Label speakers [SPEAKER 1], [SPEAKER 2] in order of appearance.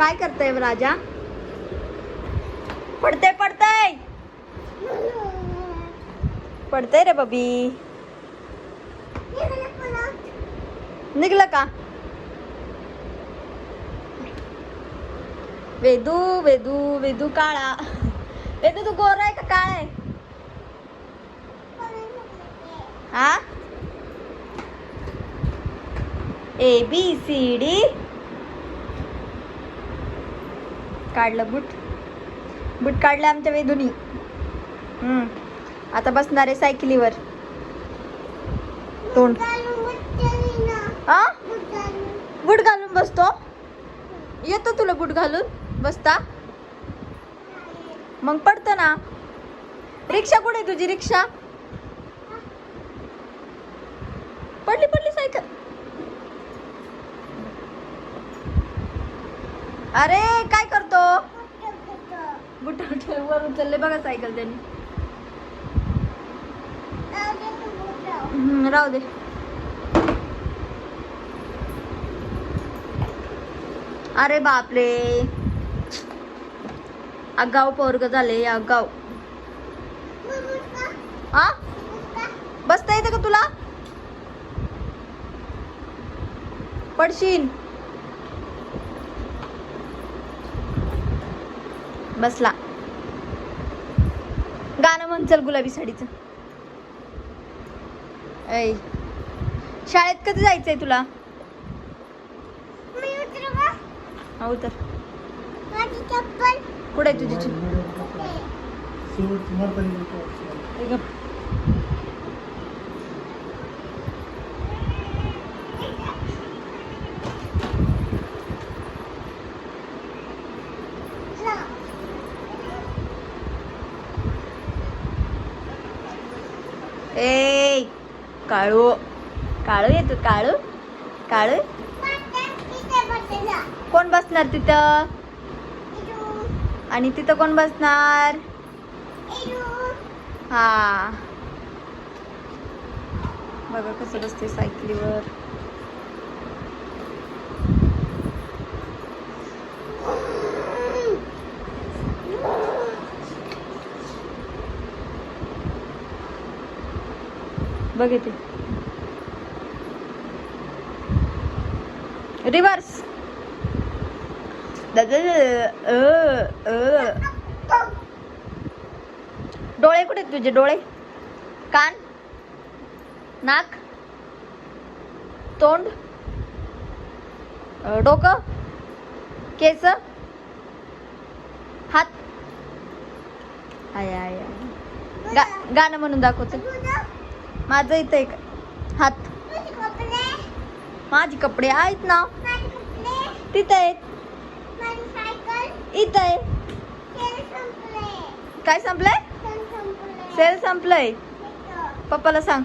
[SPEAKER 1] काय करतय राजा? पडते पडतय पडतय रे बबी. निघलं का? वेदू वेदू वेदू काळा. वेदू, तू गोरा आहे का काळा आहे? हा? ए बी सी डी काढलं बुट. बुट काढलं आमच्या वेदूनी. आता बसणार आहे सायकलीवर. तोंड. हा बुट घालून बसतो. येतो तुला बुट घालून. बसता. मग पडतं ना. रिक्षा कुठे आहे तुझी? रिक्षा. पडली पडली सायकल. अरे काय करतो? बुट वर उचलले बघा सायकल त्यांनी. राहू दे. अरे बापरे. आगाव पोरग झाले आगाव. हा बसता येतं का तुला? पडशील. बसला. गाणं म्हण चल गुलाबी साडीचं. ऐ शाळेत कधी जायचंय तुला? हो तर कुठे आहे तुझी काळू. काळू येतो काळू. काळू. कोण बसणार तिथं? आणि तिथं कोण बसणार? हा. बघा कसं बसते सायकलीवर. बघ येते रिव्हर्स डोळे कुठे आहेत तुझे डोळे? कान? नाक? तोंड? डोकं? केस? हात? आय आय. गा गाणं म्हणून दाखवते. माझं इथं एक हात. माझे कपडे. आहेत ना. तिथं आहेत इथं आहे काय संपलंय? सेल संपलंय. पप्पाला सांग.